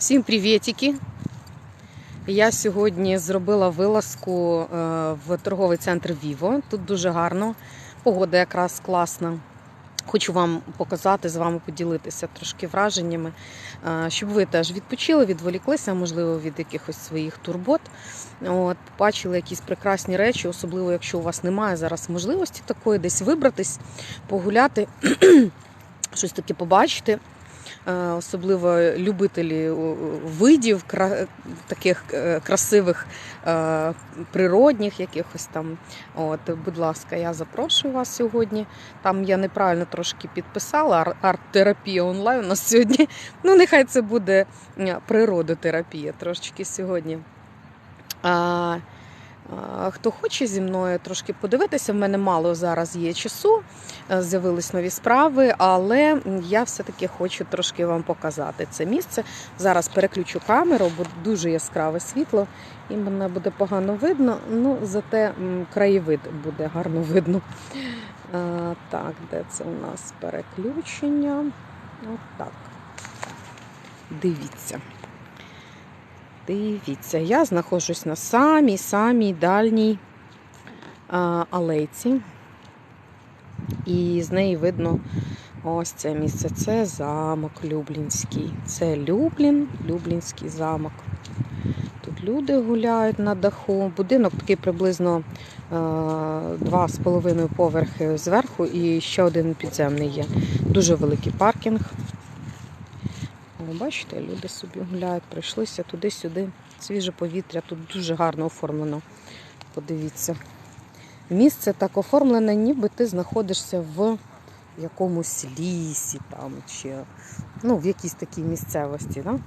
Всім привітики! Я сьогодні зробила вилазку е, в торговий центр Віво. Тут дуже гарно, погода якраз класна. Хочу вам показати, з вами поділитися трошки враженнями, е, щоб ви теж відпочили, відволіклися, можливо, від якихось своїх турбот. От, бачили якісь прекрасні речі, особливо якщо у вас немає зараз можливості такої, десь вибратись, погуляти, щось таке побачити. Е, Особливо любителі е, видів таких е, красивих природних якихось там. От, будь ласка, я запрошую вас сьогодні. Там я неправильно трошки підписала арт-терапія онлайн у нас сьогодні. Ну, нехай це буде природотерапія трошечки сьогодні. А, Хто хоче зі мною трошки подивитися, в мене мало зараз є часу, е, з'явились нові справи, але я все-таки хочу трошки вам показати це місце. Зараз переключу камеру, бо дуже яскраве світло, і мене буде погано видно. Ну, зате краєвид буде гарно видно. А, Так, де це у нас переключення? От так. Дивіться. Дивіться, я знаходжусь на самій самій дальній алейці. І з неї видно ось це місце. Це замок Люблінський. Це Люблін, Люблінський замок. Тут люди гуляють на даху. Будинок такий приблизно а, два з половиною поверхи зверху і ще один підземний є. Дуже великий паркінг. О, бачите, люди собі гуляють, прийшлися туди-сюди. Свіже повітря, тут дуже гарно оформлено. Подивіться. Місце так оформлене, ніби ти знаходишся в якомусь лісі там, чи ну, в якійсь такій місцевості. Да?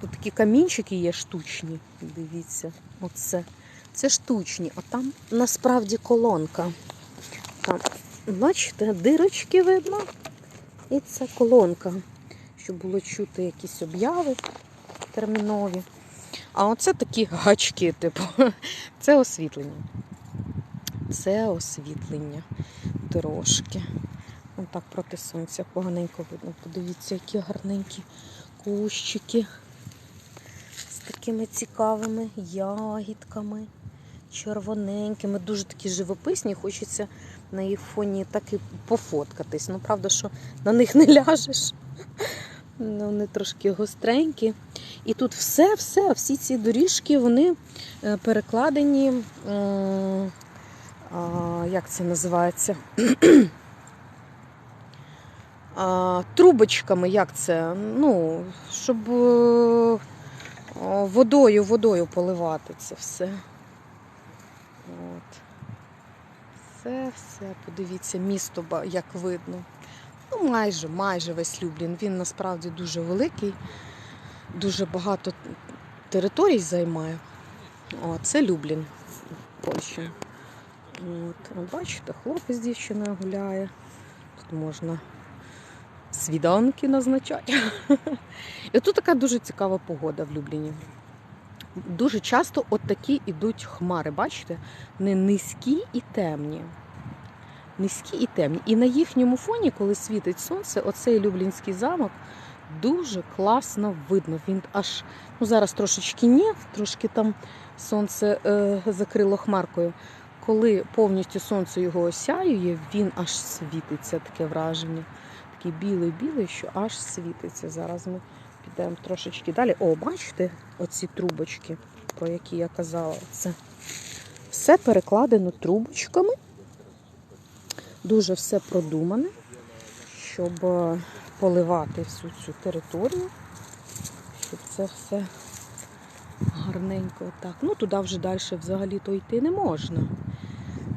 Тут такі камінчики є штучні. Дивіться, оце. Це штучні, а там насправді колонка. Там, бачите, дирочки видно. І це колонка щоб було чути якісь обяви термінові. А оце такі гачки, типу, це освітлення. Це освітлення дорожки. Ось так проти сонця поганенько видно. Подивіться, які гарненькі кущики з такими цікавими ягідками, червоненькими, дуже такі живописні. Хочеться на їх фоні так і пофоткатись. Ну, правда, що на них не ляжеш. Ну, Вони трошки гостренькі. І тут все-все, всі ці доріжки, вони е, перекладені, а, як це називається? а, трубочками, як це? Ну, щоб е, водою, водою поливати це все. От. Все, все, подивіться, місто як видно. Ну, майже, майже весь Люблін. Він насправді дуже великий, дуже багато територій займає. О, це Люблін в Польщі. От, бачите, хлопець з дівчиною гуляє. Тут можна свіданки назначати. І тут така дуже цікава погода в Любліні. Дуже часто от такі ідуть хмари, бачите? Вони низькі і темні низькі і темні. І на їхньому фоні, коли світить сонце, оцей Люблінський замок дуже класно видно. Він аж ну зараз трошечки ні, трошки там сонце е, закрило хмаркою. Коли повністю сонце його осяює, він аж світиться, таке враження. Такий білий-білий, що аж світиться. Зараз ми підемо трошечки далі. О, бачите, оці трубочки, про які я казала, це все перекладено трубочками. Дуже все продумане, щоб е, поливати всю цю територію, щоб це все гарненько так. Ну, туди вже далі взагалі то йти не можна.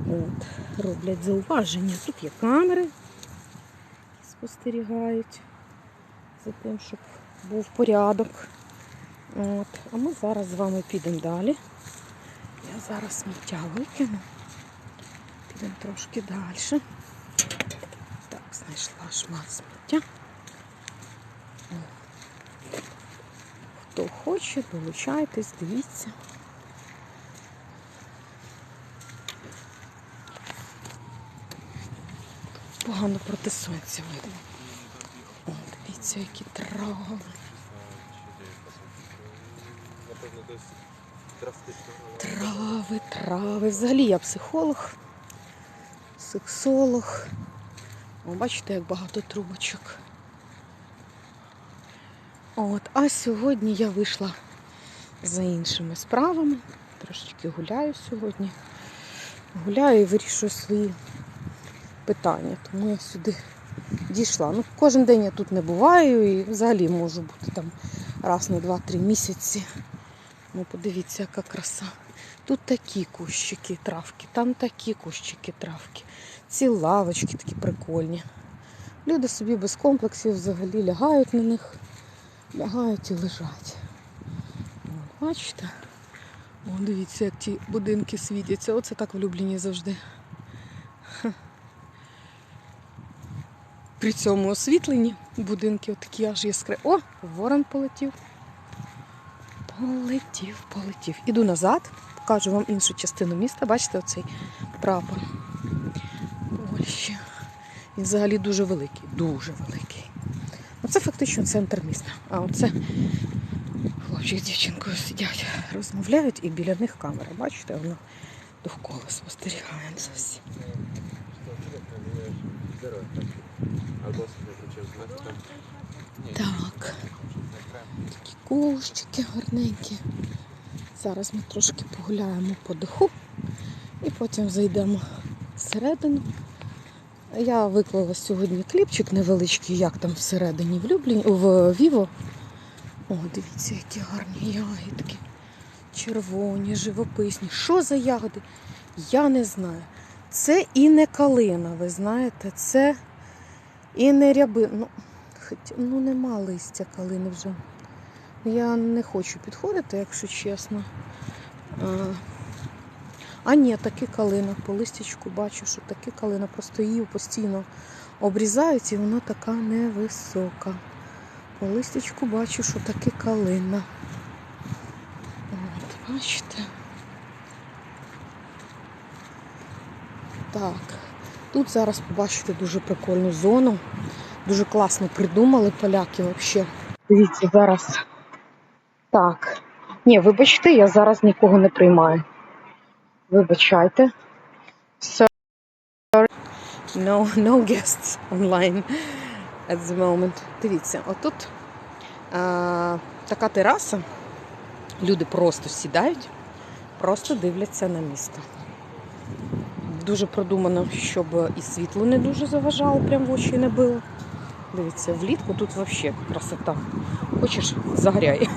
От, роблять зауваження. Тут є камери, спостерігають за тим, щоб був порядок. От. А ми зараз з вами підемо далі. Я зараз сміття викину. Підемо трошки далі. Знайшла шмат сміття. Хто хоче, долучайтесь, дивіться. Погано проти сонця видно. О, дивіться, які трави. Трави, трави. Взагалі я психолог, сексолог. О, бачите, як багато трубочок. От, а сьогодні я вийшла за іншими справами. Трошечки гуляю сьогодні. Гуляю і вирішую свої питання. Тому я сюди дійшла. Ну, кожен день я тут не буваю і взагалі можу бути там раз на два-три місяці. Ну, подивіться, яка краса. Тут такі кущики травки, там такі кущики травки. Ці лавочки такі прикольні. Люди собі без комплексів взагалі лягають на них, лягають і лежать. О, бачите? О, дивіться, як ті будинки світяться. Оце так влюблені завжди. При цьому освітленні будинки отакі аж яскраві. О, ворон полетів. Полетів, полетів. Іду назад, покажу вам іншу частину міста. Бачите оцей прапор Польщі. Він взагалі дуже великий, дуже великий. Оце фактично центр міста. А оце хлопчик з дівчинкою сидять, розмовляють і біля них камера. Бачите, воно довкола спостерігає за всім. Так. Такі кущики гарненькі. Зараз ми трошки погуляємо по даху і потім зайдемо всередину. Я виклала сьогодні кліпчик невеличкий, як там всередині в Любліні, в Віво. О, дивіться, які гарні ягідки. Червоні, живописні. Що за ягоди? Я не знаю. Це і не калина, ви знаєте, це і не ряби. Ну, хоча, ну нема листя калини вже. Я не хочу підходити, якщо чесно. А, а ні, таки калина. По листячку бачу, що таки калина. Просто її постійно обрізають і вона така невисока. По листячку бачу, що таки калина. От, бачите? Так. Тут зараз побачите дуже прикольну зону. Дуже класно придумали поляки взагалі. Дивіться, зараз. Так. Ні, вибачте, я зараз нікого не приймаю. Вибачайте. Sorry. No, no guests online at the moment. Дивіться, отут а, така тераса. Люди просто сідають, просто дивляться на місто. Дуже продумано, щоб і світло не дуже заважало, прям в очі не било. Дивіться, влітку тут взагалі красота. Хочеш, загоряй.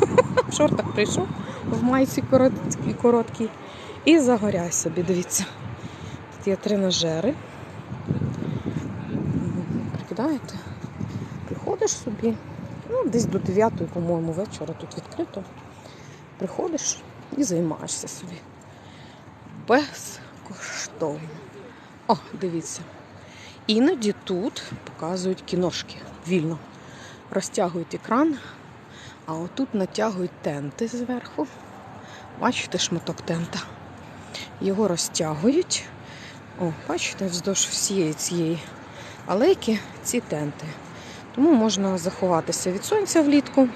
В шортах прийшов, в майці короткій, короткій. І загоряй собі, дивіться. Тут є тренажери. Прикидаєте? Приходиш собі, ну, десь до 9, по-моєму, вечора тут відкрито. Приходиш і займаєшся собі. Безкоштовно. О, дивіться. Іноді тут показують кіношки вільно. Розтягують екран, а отут натягують тенти зверху. Бачите шматок тента. Його розтягують. О, бачите, вздовж всієї цієї алейки ці тенти. Тому можна заховатися від сонця влітку.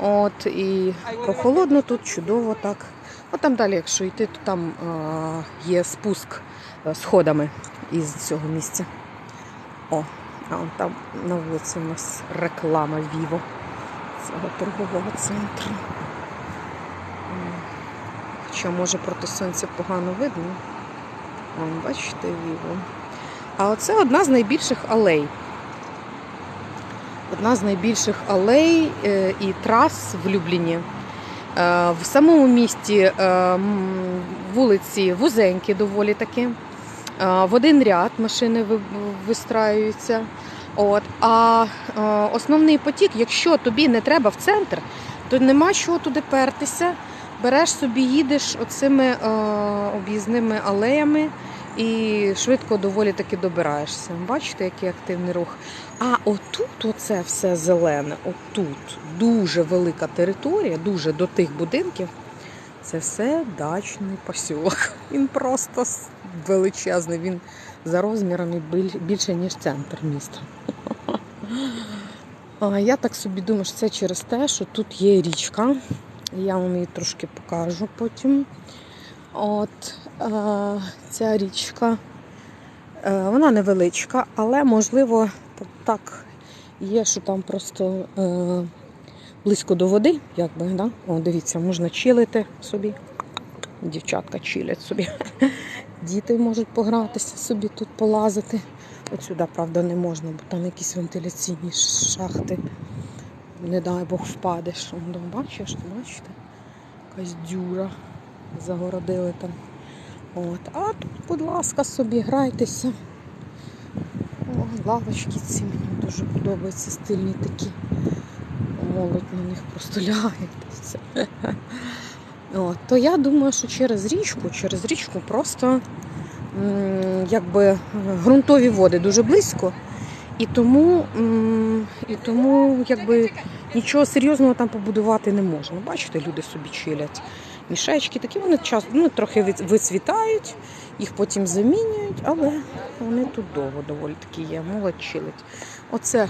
От, і прохолодно тут чудово так. От там далі, якщо йти, то там а, є спуск е, сходами із цього місця. О, а там на вулиці у нас реклама Віво цього торгового центру. Хоча може проти сонця погано видно. Вон, бачите, Віво. А оце одна з найбільших алей. Одна з найбільших алей е, і трас в Любліні. Е, В самому місті е, вулиці вузенькі доволі таки. В один ряд машини вистраюються. От. А е, основний потік, якщо тобі не треба в центр, то нема чого туди пертися. Береш собі, їдеш оцими е, об'їзними алеями і швидко доволі таки добираєшся. Бачите, який активний рух. А отут оце все зелене, отут дуже велика територія, дуже до тих будинків. Це все дачний посілок. Він просто величезний. Він за розмірами більше, ніж центр міста. Я так собі думаю, що це через те, що тут є річка. Я вам її трошки покажу потім. От е, ця річка, е, вона невеличка, але можливо так є, що там просто е, близько до води, якби, да? О, дивіться, можна чилити собі. Дівчатка чилять собі. Діти можуть погратися собі тут полазити. От сюди, правда, не можна, бо там якісь вентиляційні шахти. Не дай Бог впадеш. Бачиш, бачите? Якась дюра загородили там. От. А тут, будь ласка, собі грайтеся. О, лавочки ці мені дуже подобаються, стильні такі. Молодь на них просто лягається. От. То я думаю, що через річку, через річку просто якби ґрунтові води дуже близько. І тому, і тому якби нічого серйозного там побудувати не можна. Бачите, люди собі чилять. Мішечки такі вони час, ну, трохи вицвітають, їх потім замінюють, але вони тут довго доволі такі є. Молодь чилить. Оце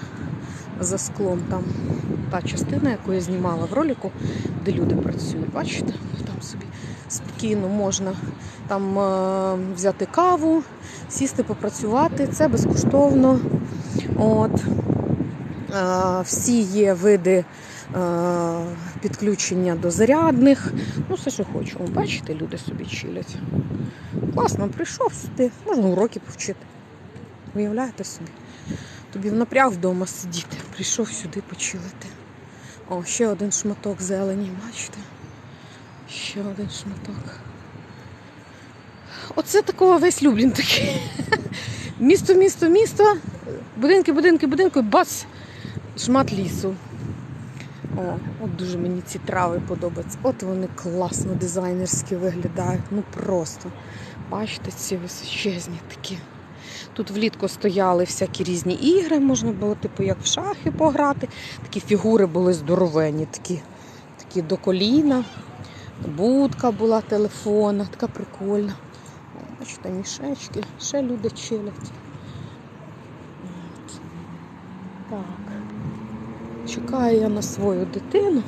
за склом там та частина, яку я знімала в ролику, де люди працюють. Бачите, там собі спокійно можна там е, взяти каву, сісти, попрацювати. Це безкоштовно. От. Е, всі є види підключення до зарядних. Ну, все, що хочу. Бачите, люди собі чилять. Класно, прийшов сюди, можна уроки повчити. Уявляєте собі? Тобі в напряг вдома сидіти, прийшов сюди почилити. О, ще один шматок зелені, бачите? Ще один шматок. Оце такого весь Люблін такий. Місто, місто, місто, будинки, будинки, будинки, бац! Шмат лісу. О, от дуже мені ці трави подобаються. От вони класно дизайнерські виглядають. Ну просто. Бачите, ці височезні такі. Тут влітку стояли всякі різні ігри, можна було, типу, як в шахи пограти. Такі фігури були здоровенні, такі, такі до коліна. Будка була телефонна, така прикольна. Бачите, мішечки, ще люди чилять. Так. Чекаю я на свою дитину.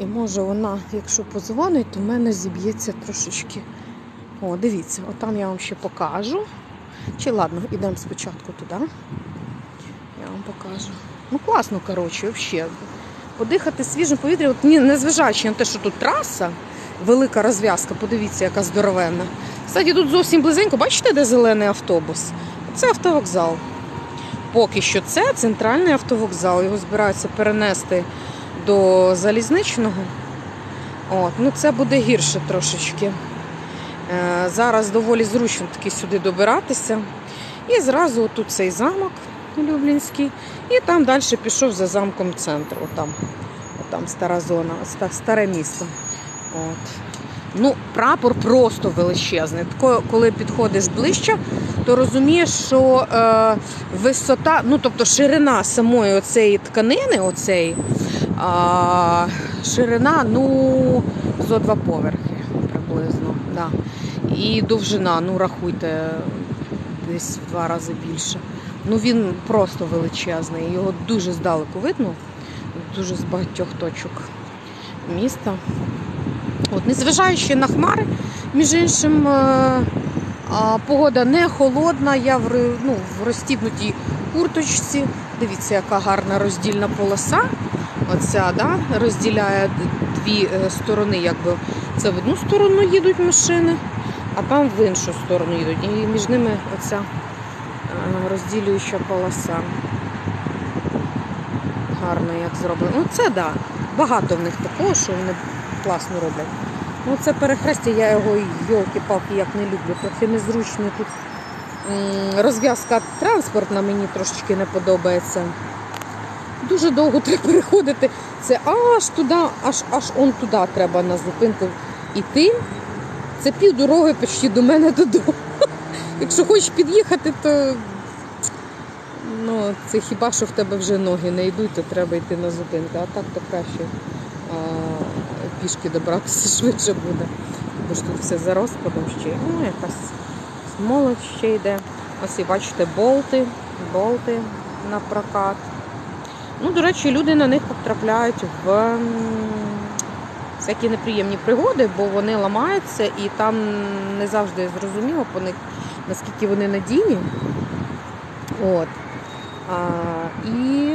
І може вона, якщо позвонить, то в мене зіб'ється трошечки. О, дивіться, отам я вам ще покажу. Чи ладно, йдемо спочатку туди. Я вам покажу. Ну класно, коротше, взагалі. Подихати свіжим повітрям, от, незважаючи на те, що тут траса, велика розв'язка, подивіться, яка здоровенна. Кстати, тут зовсім близенько, бачите, де зелений автобус? Це автовокзал. Поки що це центральний автовокзал. Його збираються перенести до залізничного. От, ну це буде гірше трошечки. Е, Зараз доволі зручно таки сюди добиратися. І зразу тут цей замок Люблінський. І там далі пішов за замком центру. Отам, отам стара зона, ста- старе місто. От. Ну, прапор просто величезний. Коли підходиш ближче, то розумієш, що е, висота, ну тобто ширина самої оцеї тканини, оцеї, а, ширина, ну, зо два поверхи приблизно. Да. І довжина, ну рахуйте, десь в два рази більше. Ну він просто величезний. Його дуже здалеку видно, дуже з багатьох точок міста. От, незважаючи на хмари, між іншим, е, погода не холодна, я в, ну, в розстібнутій курточці. Дивіться, яка гарна роздільна полоса. Оця да, розділяє дві е, сторони, якби це в одну сторону їдуть машини, а там в іншу сторону їдуть. І між ними оця е, розділююча полоса. Гарно як зроблено. Ну це так. Да. Багато в них такого, що вони класно роблять. Ну це перехрестя, я його йолки-палки як не люблю. Трохи незручно тут розв'язка транспортна мені трошечки не подобається. Дуже довго треба переходити. Це аж туди, аж аж он туди треба на зупинку йти. Це пів дороги почти до мене додому. Якщо хочеш під'їхати, то ну, це хіба що в тебе вже ноги не йдуть, то треба йти на зупинку. А так то краще а, пішки добратися швидше буде. Бо ж тут все за розкладом ще. Ну, якась молодь ще йде. Ось і бачите, болти, болти на прокат. Ну, до речі, люди на них потрапляють в всякі неприємні пригоди, бо вони ламаються і там не завжди зрозуміло по них, наскільки вони надійні. От. І,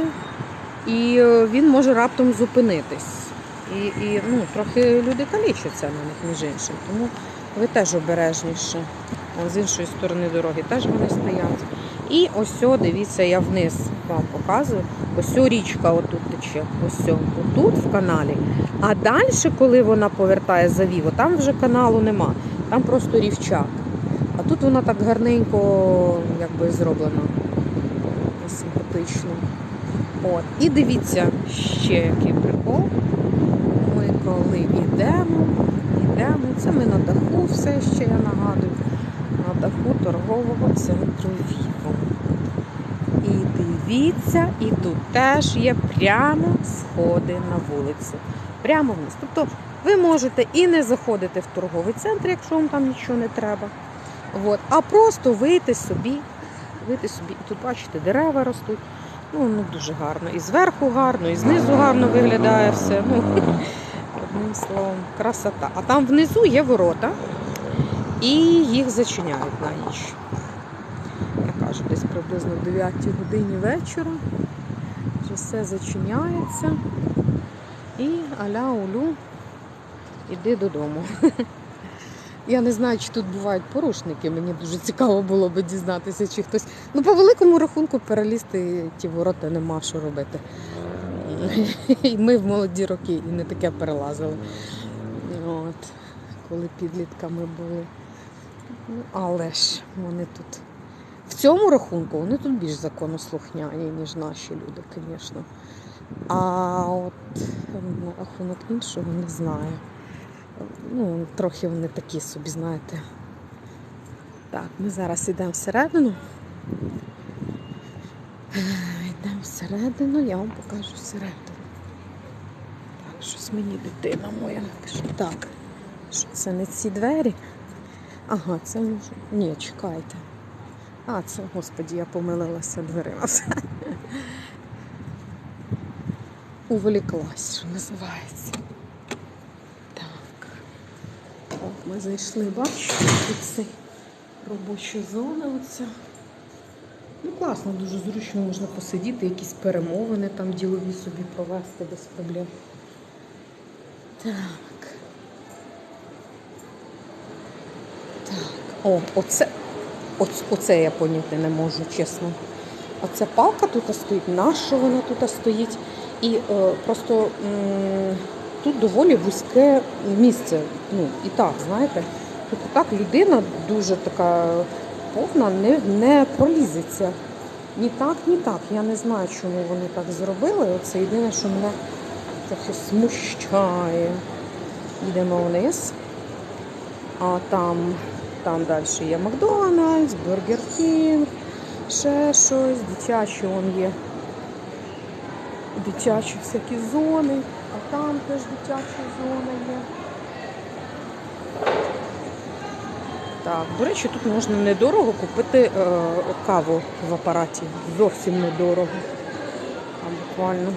і він може раптом зупинитись. І, і ну, трохи люди калічаться на них, між іншим. Тому ви теж обережніше. З іншої сторони дороги теж вони стоять. І ось, о, дивіться, я вниз вам показую. Ось о, річка отут тече. Ось о, отут в каналі. А далі, коли вона повертає за Віво, там вже каналу нема. Там просто рівчак. А тут вона так гарненько якби зроблена. Симпатично. От. І дивіться ще який прикол. Ми коли йдемо, йдемо, це ми на даху все ще я нагадую. На даху торгового центру Віво. І дивіться, і тут теж є прямо сходи на вулицю. Прямо вниз. Тобто ви можете і не заходити в торговий центр, якщо вам там нічого не треба. От, а просто вийти собі, вийти собі. І тут бачите, дерева ростуть. Ну, ну дуже гарно. І зверху гарно, і знизу гарно виглядає все. Ну, одним словом, красота. А там внизу є ворота, і їх зачиняють на ніч. Я кажу, десь приблизно в 9 годині вечора. Вже все зачиняється. І аля улю, іди додому. Я не знаю, чи тут бувають порушники. Мені дуже цікаво було би дізнатися, чи хтось. Ну, по великому рахунку перелізти ті ворота нема що робити. І ми в молоді роки і не таке перелазили. От, коли підлітками були. Ну, але ж вони тут. В цьому рахунку вони тут більш законослухняні, ніж наші люди, звісно. А от рахунок іншого не знаю. Ну, трохи вони такі собі, знаєте. Так, ми зараз йдемо всередину. Йдемо всередину, я вам покажу всередину. Так, щось мені дитина моя напише. Так, що це не ці двері? Ага, це може. Ні, чекайте. А, це, господі, я помилилася дверима. Уволіклась, що називається. Так. О, ми зайшли, бачите, тут це робоча зона оця. Ну, класно, дуже зручно можна посидіти, якісь перемовини там ділові собі провести без проблем. Так. Так. О, оце, оц- оце я поняти не можу, чесно. Оця палка тут стоїть, наша вона тут стоїть. І е, просто м, тут доволі вузьке місце. Ну, і так, знаєте, тут так людина дуже така повна, не, не пролізеться. Ні так, ні так. Я не знаю, чому вони так зробили. Оце єдине, що мене трохи смущає. Йдемо вниз. А там, там далі є Макдональдс, Бургер Кінг, ще щось, дитячі он є. Дитячі всякі зони, а там теж дитяча зона є. Так, до речі, тут можна недорого купити е, каву в апараті. Зовсім недорого. Там буквально.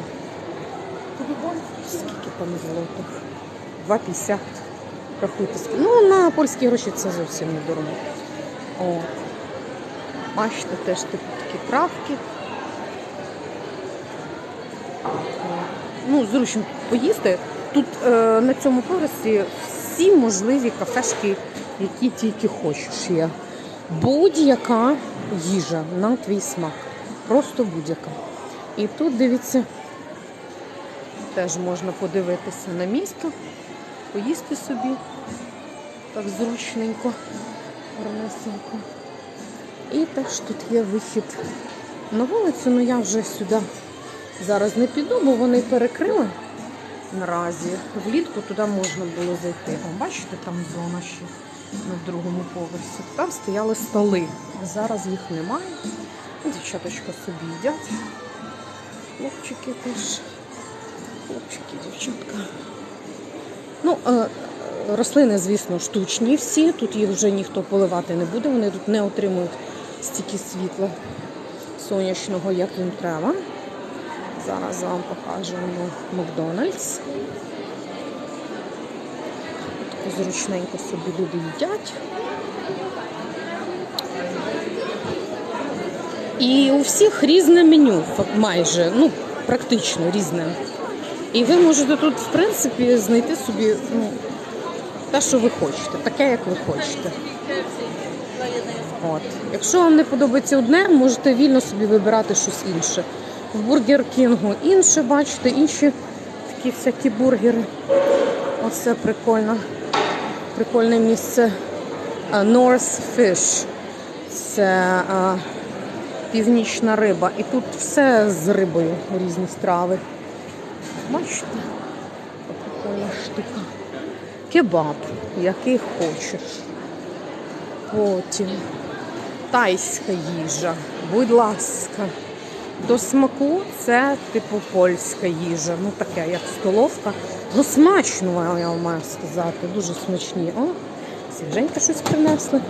Скільки там злотих? 2,50. Рахуйте. Ну, на польські гроші це зовсім недорого. О. Бачите, теж типу такі травки. Ну, зручно поїсти. Тут е, на цьому поверсі всі можливі кафешки, які тільки хочеш є. Будь-яка їжа на твій смак. Просто будь-яка. І тут, дивіться, теж можна подивитися на місто, поїсти собі так зручненько, гарнесенько. І теж тут є вихід на вулицю, ну я вже сюди зараз не піду, бо вони перекрили наразі. Влітку туди можна було зайти. О, бачите, там зона ще на другому поверсі. Там стояли столи. Зараз їх немає. Дівчаточка собі їдять. Хлопчики теж. Хлопчики, дівчатка. Ну, е, рослини, звісно, штучні всі. Тут їх вже ніхто поливати не буде. Вони тут не отримують стільки світла сонячного, як їм треба. Зараз вам покажемо Макдональдс. Зручненько собі люди їдять. І у всіх різне меню, майже, ну, практично різне. І ви можете тут, в принципі, знайти собі ну, те, що ви хочете, таке, як ви хочете. От. Якщо вам не подобається одне, можете вільно собі вибирати щось інше. В Бургер Кінгу інше, бачите, інші такі всякі бургери. Оце прикольно. Прикольне місце. North Fish. Це а, північна риба. І тут все з рибою, різні страви. Бачите? Прикольна штука. Кебаб, який хочеш. Потім тайська їжа, будь ласка. До смаку це типу польська їжа. Ну таке, як столовка. Ну смачно, я вам маю сказати. Дуже смачні. О, свіженьке щось принесли.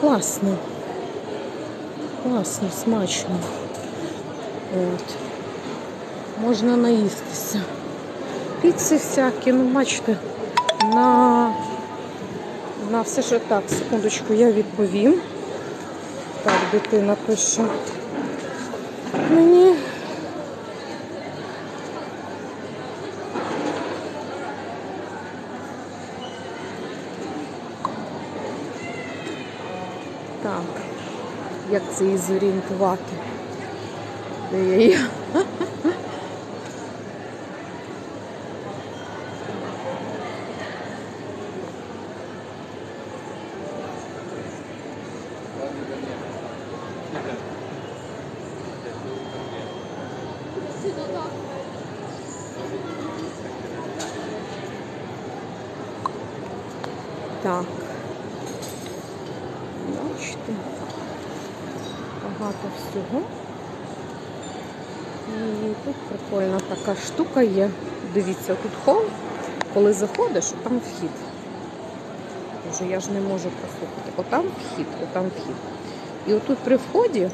Класно. Класно, смачно. От. Можна наїстися. Піци всякі, ну бачите, на, на все, що так, секундочку, я відповім. Так, дитина пише. Мені. Так, як це її зорієнтувати? Де я її? Так. Бачите, багато всього. І тут прикольна така є. Дивіться, тут хол, коли заходиш, там вхід. Боже, я ж не можу прослухати. Отам вхід, отам вхід. І отут при вході,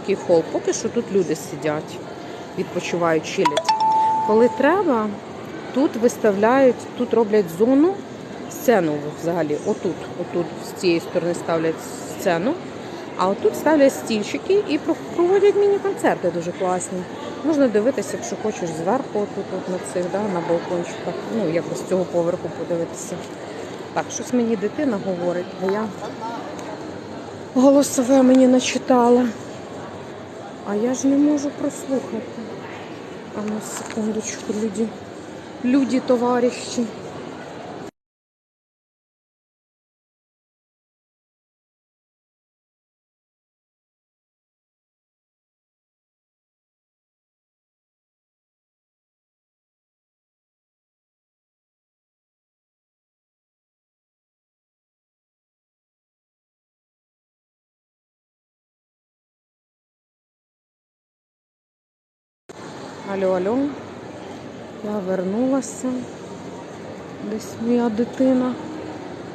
такий хол, поки що тут люди сидять, відпочивають, чилять. Коли треба, тут виставляють, тут роблять зону, сцену взагалі. Отут, отут з цієї сторони ставлять сцену, а отут ставлять стільчики і проводять міні-концерти дуже класні. Можна дивитися, якщо хочеш зверху, тут, тут на цих, да, на балкончиках. Ну, якось з цього поверху подивитися. Так, щось мені дитина говорить, а я голосове мені начитала. А я ж не можу прослухати. А ну, секундочку, люди. Люди, товариші. Алло, алло. Я вернулася. Десь моя дитина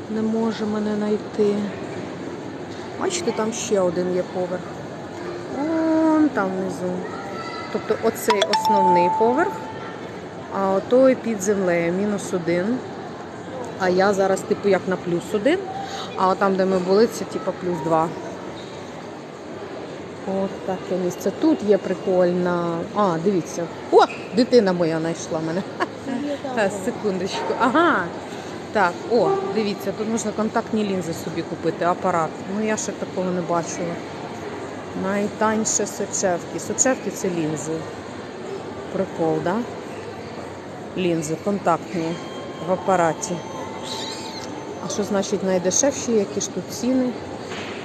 не може мене знайти. Бачите, там ще один є поверх. Вон там внизу. Тобто оцей основний поверх, а той під землею мінус один. А я зараз, типу, як на плюс один, а там, де ми були, це типу плюс два. От таке місце. Тут є прикольна. А, дивіться. О, дитина моя знайшла мене. Секундочку. Ага. Так, о, дивіться, тут можна контактні лінзи собі купити, апарат. Ну я ще такого не бачила. Найтаньше сочевки. Сочевки це лінзи. Прикол, да? Лінзи контактні в апараті. А що значить найдешевші, які ж тут ціни?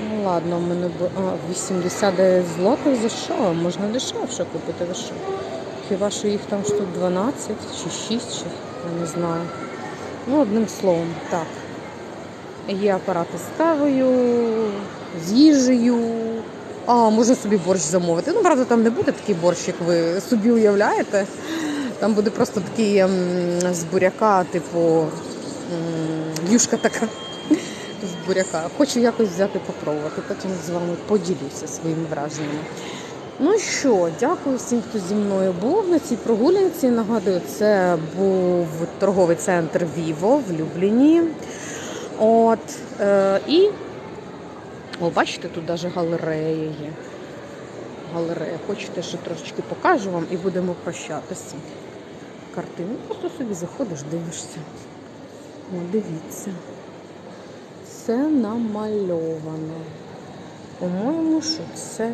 Ну ладно, в мене бу- а, 89 злотих за що? Можна дешевше купити ви що? Хіба що їх там штук 12 чи 6, чи я не знаю. Ну, одним словом, так. Є апарати з кавою, з їжею. А, можна собі борщ замовити. Ну, правда, там не буде такий борщ, як ви собі уявляєте. Там буде просто такий ем, з буряка, типу, юшка така буряка. Хочу якось взяти попробувати, потім з вами поділюся своїми враженнями. Ну що, дякую всім, хто зі мною був на цій прогулянці. Нагадую, це був торговий центр Віво в Любліні. От, е, і о, бачите, тут навіть галерея є. Галерея. Хочете, що трошечки покажу вам і будемо прощатися. Картини. Просто собі заходиш, дивишся. О, дивіться. Це намальовано. По-моєму, що це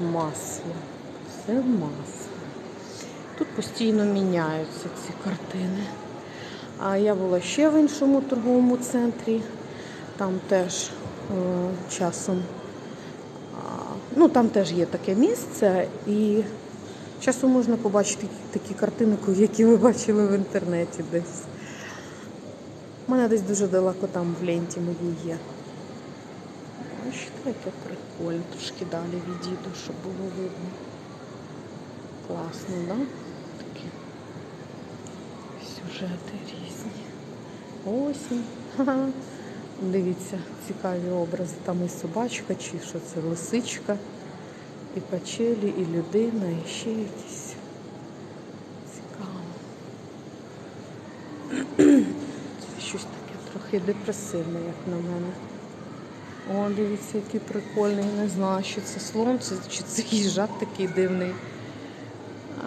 масло. Це масло. Тут постійно міняються ці картини. А я була ще в іншому торговому центрі. Там теж е, часом. Ну, там теж є таке місце, і часом можна побачити такі картини, які ви бачили в інтернеті десь. У мене десь дуже далеко там в ленті моїй є. Бачите, яке прикольно. Трошки далі відійду, щоб було видно. Класно, да? Такі сюжети різні. Осінь. Ха-ха. Дивіться, цікаві образи. Там і собачка, чи що це лисичка, і качелі, і людина, і ще якісь. Цікаво. Це щось таке трохи депресивне, як на мене. О, дивіться, який прикольний. Не знаю, що це слон, чи, це їжак такий дивний.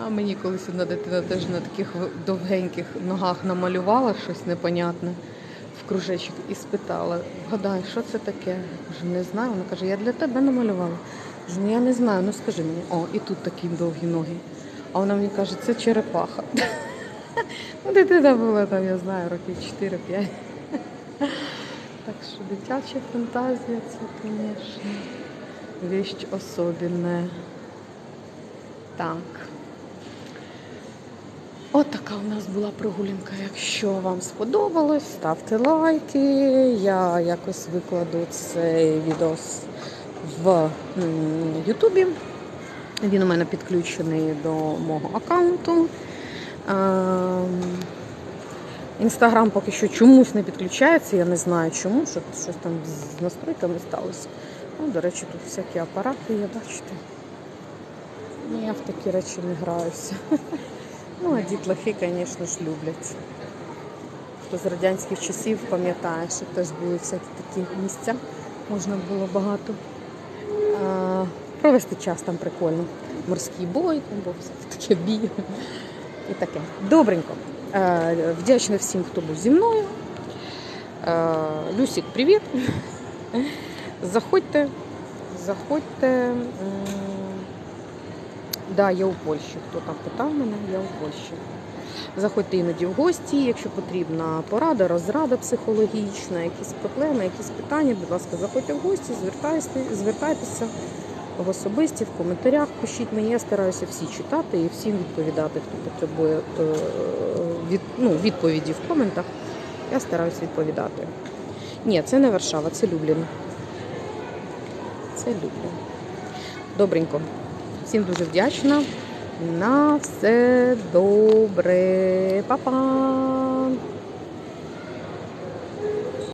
А мені колись одна дитина теж на таких довгеньких ногах намалювала щось непонятне в кружечок і спитала, вгадай, що це таке? Я кажу, не знаю. Вона каже, я для тебе намалювала. Я ну я не знаю, ну скажи мені. О, і тут такі довгі ноги. А вона мені каже, це черепаха. Ну, дитина була там, я знаю, років 4-5. Так що дитяча фантазія це, звісно, віщ особенне. Так. От така у нас була прогулянка. Якщо вам сподобалось, ставте лайки. Я якось викладу цей відос в Ютубі. Він у мене підключений до мого аккаунту. Інстаграм поки що чомусь не підключається, я не знаю чому, що щось там з настройками сталося. Ну, до речі, тут всякі апарати є, бачите. Ну, Я в такі речі не граюся. Ну, а дітлахи, звісно ж, люблять. Хто з радянських часів пам'ятає, що теж були всякі такі місця, можна було багато а, провести час там прикольно. Морський бой, там був всяке таке бій і таке. Добренько. Е, Вдячна всім, хто був зі мною. Е, Люсік, привіт. Заходьте, заходьте. Да, я у Польщі. Хто там питав мене, я у Польщі. Заходьте іноді в гості, якщо потрібна порада, розрада психологічна, якісь проблеми, якісь питання, будь ласка, заходьте в гості, звертайтеся, звертайтеся в особисті, в коментарях пишіть мені, я стараюся всі читати і всім відповідати, хто потребує е, від, ну, відповіді в коментах. Я стараюся відповідати. Ні, це не Варшава, це Люблін. Це Люблін. Добренько. Всім дуже вдячна. На все добре. Па-па!